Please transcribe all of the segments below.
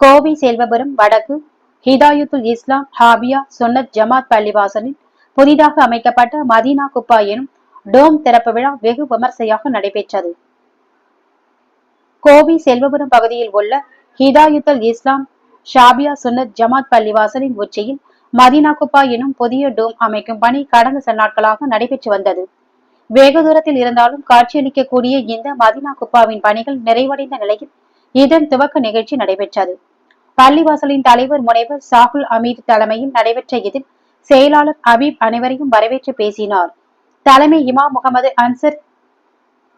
கோவை செல்வபுரம் வடக்கு ஹிதாயுத்துல் இஸ்லாம் ஹாபியா சுன்னத் ஜமாத் பள்ளிவாசலில் புதிதாக அமைக்கப்பட்ட மதீனா குப்பா எனும் டோம் திறப்பு விழா வெகு விமர்சையாக நடைபெற்றது. கோவை செல்வபுரம் பகுதியில் உள்ள ஹிதாயுத்தல் இஸ்லாம் ஷாபியா சுன்னத் ஜமாத் பள்ளிவாசலின் உச்சியில் மதீனா குப்பா எனும் புதிய டோம் அமைக்கும் பணி கடந்த சில நாட்களாக நடைபெற்று வந்தது. வெகு தூரத்தில் இருந்தாலும் காட்சியளிக்கக்கூடிய இந்த மதீனா குப்பாவின் பணிகள் நிறைவடைந்த நிலையில் இதன் துவக்க நிகழ்ச்சி நடைபெற்றது. பள்ளிவாசலின் தலைவர் முனைவர் சாகுல் அமீத் தலைமையில் நடைபெற்ற இதில் செயலாளர் அபீப் அனைவரையும் வரவேற்று பேசினார். தலைமை இமா முகமது அன்சர்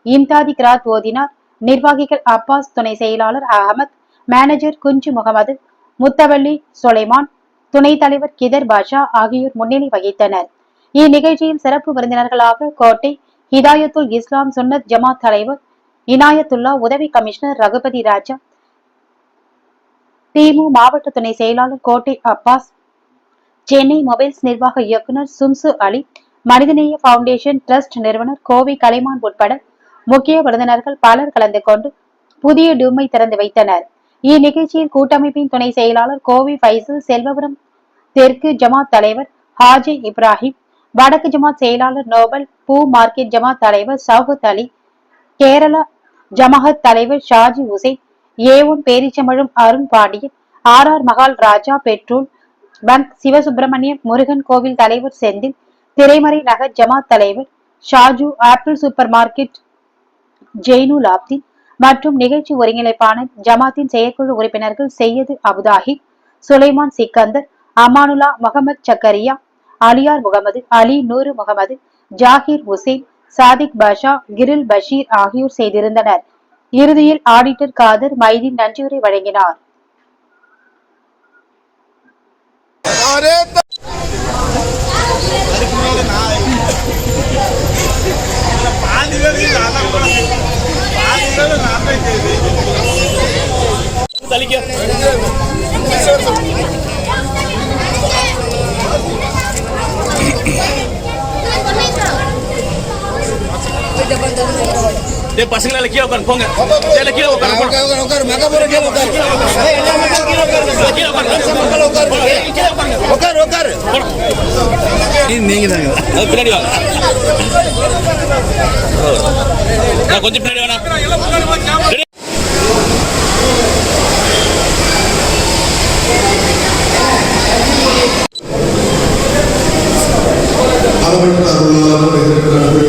இம்தாதி கிராத் ஓதினார். நிர்வாகிகள் அப்பாஸ் துணை செயலாளர் அகமத் மேனேஜர் குஞ்சு முகமது முத்தவள்ளி சுலைமான் துணைத் தலைவர் கிதர் பாஷா ஆகியோர் முன்னிலை வகித்தனர். இந்நிகழ்ச்சியில் சிறப்பு விருந்தினர்களாக கோட்டை ஹிதாயத்துல் இஸ்லாம் சுன்னத் ஜமாத் தலைவர் இனாயத்துல்லா உதவி கமிஷனர் ரகுபதி ராஜா திமு மாவட்ட துணை செயலாளர் கோட்டை அப்பாஸ் சென்னை மொபைல்ஸ் நிர்வாக இயக்குனர் சும்சு அலி மனிதநேய பவுண்டேஷன் டிரஸ்ட் நிறுவனர் கோவை கலைமான் உட்பட முக்கிய விருந்தினர்கள் பலர் கலந்து கொண்டு புதிய டூமை திறந்து வைத்தனர். இந்நிகழ்ச்சியில் கூட்டமைப்பின் துணை செயலாளர் கோவை ஃபைசல் செல்வபுரம் தெற்கு ஜமாத் தலைவர் ஹாஜி இப்ராஹிம் வடக்கு ஜமாத் செயலாளர் நோபல் பூ மார்க்கெட் ஜமாத் தலைவர் சவுத் அலி கேரளா ஜமாஅத் தலைவர் ஷாஜி உசேன் ஏவன் பேரிச்சமழும் Arun Pandian R R Mahal Raja petrol bunk Sivasubramaniam Murugan கோவில் தலைவர் செந்தில் திரைமறை நகர் ஜமாத் தலைவர் Shaju Apple super market Jainul Abdeen மற்றும் நிகழ்ச்சி ஒருங்கிணைப்பாளர் ஜமாத்தின் செயற்குழு உறுப்பினர்கள் செய்யது அபுதாஹி சுலைமான் சிக்கந்தர் அமானுல்லா முகமது சக்கரியா அலியார் முகமது அலி நூறு முகமது ஜாகிர் உசேன் சாதிக் பாஷா கிரில் பஷீர் ஆகியோர் செய்திருந்தனர். இறுதியில் ஆடிட்டர் காதர் மைதீன் நன்றியுரை வழங்கினார். தலிக்க. ஏ பசங்களால கீழே உட்காந்து போங்க. இல்ல கீழே உட்காந்து உட்காரு உட்காரு மெகபுர கீழே உட்காரு கீழே உட்காரு கீழே உட்காரு கீழே உட்காரு உட்காரு. உட்காரு நீங்க பின்னாடி வாங்க. நான் கொஞ்சம் பின்னாடி வேணா அவர்கள் அருளாளரும் எதிர்க்கிறார்கள்